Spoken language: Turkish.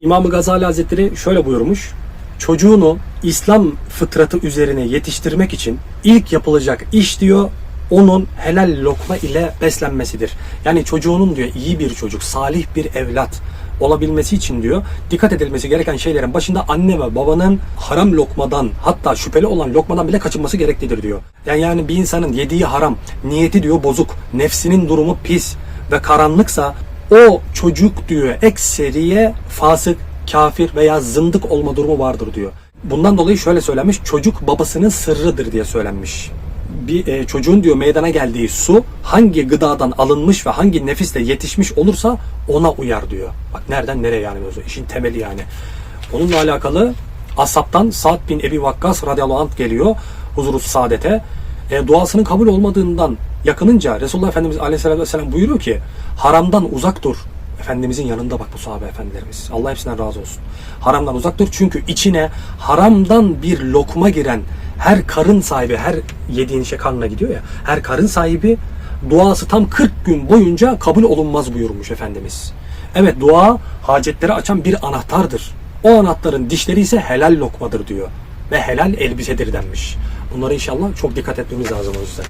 İmam Gazali Hazretleri şöyle buyurmuş. Çocuğunu İslam fıtratı üzerine yetiştirmek için ilk yapılacak iş diyor onun helal lokma ile beslenmesidir. Yani çocuğunun diyor iyi bir çocuk, salih bir evlat olabilmesi için diyor dikkat edilmesi gereken şeylerin başında anne ve babanın haram lokmadan hatta şüpheli olan lokmadan bile kaçınması gereklidir diyor. Yani yani bir insanın yediği haram, niyeti diyor bozuk, nefsinin durumu pis ve karanlıksa o çocuk diyor ekseriye fasık, kafir veya zındık olma durumu vardır diyor. Bundan dolayı şöyle söylenmiş, çocuk babasının sırrıdır diye söylenmiş. Bir e, çocuğun diyor meydana geldiği su hangi gıdadan alınmış ve hangi nefisle yetişmiş olursa ona uyar diyor. Bak nereden nereye yani o işin temeli yani. Onunla alakalı Asap'tan Sa'd bin Ebi Vakkas radıyallahu anh geliyor huzuru saadete. E, duasının kabul olmadığından yakınınca Resulullah Efendimiz aleyhisselatü vesselam buyuruyor ki haramdan uzak dur. Efendimizin yanında bak bu sahabe efendilerimiz. Allah hepsinden razı olsun. Haramdan uzak dur çünkü içine haramdan bir lokma giren her karın sahibi, her yediğin şey karnına gidiyor ya. Her karın sahibi duası tam 40 gün boyunca kabul olunmaz buyurmuş Efendimiz. Evet dua hacetleri açan bir anahtardır. O anahtarın dişleri ise helal lokmadır diyor. Ve helal elbisedir denmiş. Bunlara inşallah çok dikkat etmemiz lazım o yüzden.